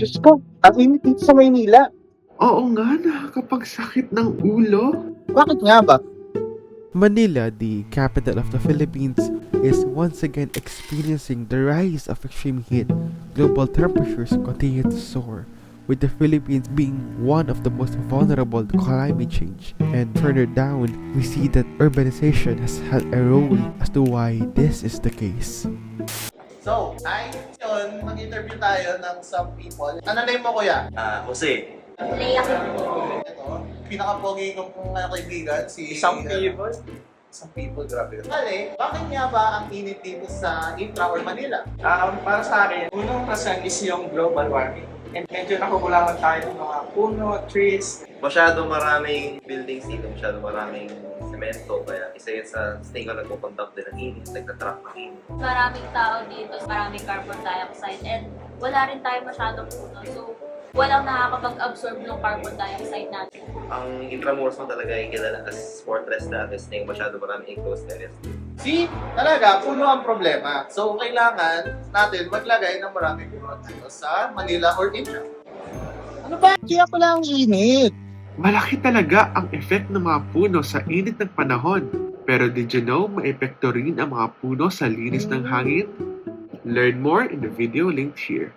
Diyos ko, ang init dito sa Maynila. Oo nga, nakakapagsakit ng ulo. Bakit nga ba? Manila, the capital of the Philippines, is once again experiencing the rise of extreme heat. Global temperatures continue to soar, with the Philippines being one of the most vulnerable to climate change. And further down, we see that urbanization has had a role as to why this is the case. So, ay, yun, mag-interview tayo ng some people. Ano name mo kuya? Ah, Jose. Leia Ito, pinaka-pogi kong mga kaibigan, si... Isang people? Isang people, grabe. Kale, bakit nga ba ang init dito sa Intra or Manila? Um, para sa akin, unang rason is yung global warming. And medyo nakukulangan tayo ng mga puno, trees. Masyado maraming buildings dito, masyado maraming semento. Kaya isa yun sa stay ko nagpo-conduct din ng init, nagtatrack ng init. Maraming tao dito, maraming carbon dioxide, and wala rin tayo masyadong puno. So, walang nakakapag-absorb ng carbon dioxide natin. Ang Intramuros mo talaga ay kilala as fortress status na yung masyado maraming enclosed areas. See, talaga, puno ang problema. So, kailangan natin maglagay ng maraming puno dito sa Manila or Intra. Ano ba? Kaya pala ang init. Malaki talaga ang effect ng mga puno sa init ng panahon. Pero did you know maepekto rin ang mga puno sa linis ng hangin? Learn more in the video linked here.